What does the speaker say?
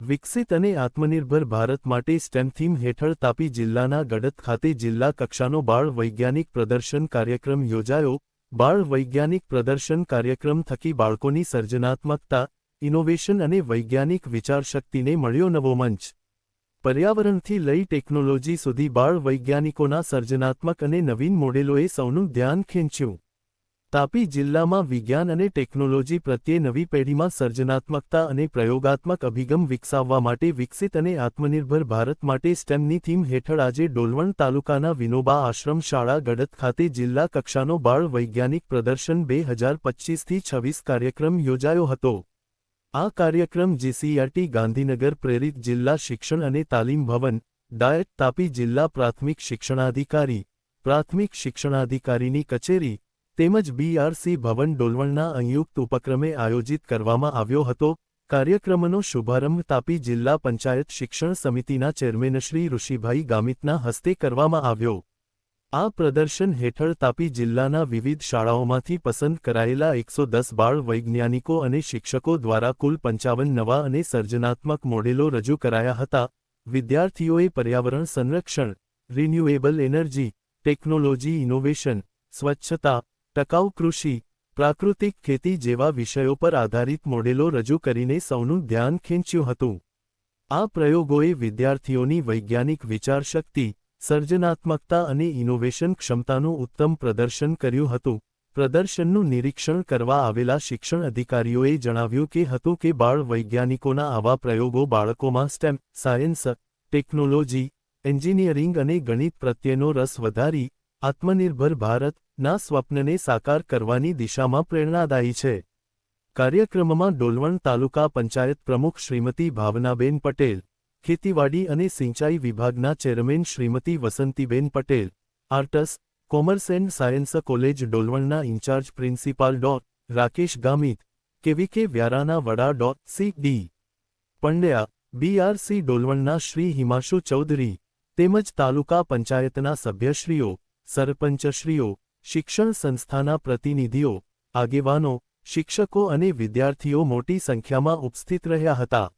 વિકસિત અને આત્મનિર્ભર ભારત માટે સ્ટેમ થીમ હેઠળ તાપી જિલ્લાના ગડત ખાતે જિલ્લા કક્ષાનો બાળ વૈજ્ઞાનિક પ્રદર્શન કાર્યક્રમ યોજાયો. બાળ વૈજ્ઞાનિક પ્રદર્શન કાર્યક્રમ થકી બાળકોની સર્જનાત્મકતા ઇનોવેશન અને વૈજ્ઞાનિક વિચારશક્તિને મળ્યો નવો મંચ. પર્યાવરણથી લઈ ટેકનોલોજી સુધી બાળ વૈજ્ઞાનિકોના સર્જનાત્મક અને નવીન મોડેલોએ સૌનું ધ્યાન ખેંચ્યું. તાપી જિલ્લામાં વિજ્ઞાન અને ટેકનોલોજી પ્રત્યે નવી પેઢીમાં સર્જનાત્મકતા અને પ્રયોગાત્મક અભિગમ વિકસાવવા માટે વિકસિત અને આત્મનિર્ભર ભારત માટે સ્ટેમની થીમ હેઠળ આજે ડોલવણ તાલુકાના વિનોબા આશ્રમ શાળા ગડત ખાતે જિલ્લા કક્ષાનો બાળ વૈજ્ઞાનિક પ્રદર્શન બે હજાર પચીસથી છવ્વીસ કાર્યક્રમ યોજાયો હતો. આ કાર્યક્રમ જીસીઆરટી ગાંધીનગર પ્રેરિત જિલ્લા શિક્ષણ અને તાલીમ ભવન, ડાયટ તાપી જિલ્લા પ્રાથમિક શિક્ષણાધિકારી, પ્રાથમિક શિક્ષણાધિકારીની કચેરી તેમજ બીઆરસી ભવન ડોલવણના સંયુક્ત ઉપક્રમે આયોજિત કરવામાં આવ્યો હતો. કાર્યક્રમનો શુભારંભ તાપી જિલ્લા પંચાયત શિક્ષણ સમિતિના ચેરમેનશ્રી ઋષિભાઈ ગામિતના હસ્તે કરવામાં આવ્યો. આ પ્રદર્શન હેઠળ તાપી જિલ્લાના વિવિધ શાળાઓમાંથી પસંદ કરાયેલા એકસો દસ બાળ વૈજ્ઞાનિકો અને શિક્ષકો દ્વારા કુલ પંચાવન નવા અને સર્જનાત્મક મોડેલો રજૂ કરાયા હતા. વિદ્યાર્થીઓએ પર્યાવરણ સંરક્ષણ રિન્યુએબલ એનર્જી ટેકનોલોજી ઇનોવેશન સ્વચ્છતા ટકાઉ કૃષિ, પ્રાકૃતિક ખેતી જેવા વિષયો પર આધારિત મોડેલો રજૂ કરીને સૌનું ધ્યાન ખેંચ્યું હતું. આ પ્રયોગોએ વિદ્યાર્થીઓની વૈજ્ઞાનિક વિચારશક્તિ, સર્જનાત્મકતા અને ઇનોવેશન ક્ષમતાનું ઉત્તમ પ્રદર્શન કર્યું હતું. પ્રદર્શનનું નિરીક્ષણ કરવા આવેલા શિક્ષણ અધિકારીઓએ જણાવ્યું કે હતું કે બાળ વૈજ્ઞાનિકોના આવા પ્રયોગો બાળકોમાં સ્ટેમ, સાયન્સ, ટેકનોલોજી, એન્જિનિયરિંગ અને ગણિત પ્રત્યેનો રસ વધારી, આત્મનિર્ભર ભારત ના સ્વપ્નને સાકાર કરવાની દિશામાં પ્રેરણાદાયી છે. કાર્યક્રમમાં ડોલવણ તાલુકા પંચાયત પ્રમુખ શ્રીમતી ભાવનાબેન પટેલ, ખેતીવાડી અને સિંચાઈ વિભાગના chairman Shrimati Vasantiben Patel, arts, commerce and science college ડોલવણના incharge principal dot Rakesh Gamit KVK વ્યારાના વડા dot C. D. Pandya BRC ડોલવણના Shri Himanshu Chaudhari, તેમજ તાલુકા પંચાયતના સભ્યશ્રીઓ, સરપંચશ્રીઓ શિક્ષણ સંસ્થાના પ્રતિનિધિઓ આગેવાનો શિક્ષકો અને વિદ્યાર્થીઓ મોટી સંખ્યામાં ઉપસ્થિત રહ્યા હતા.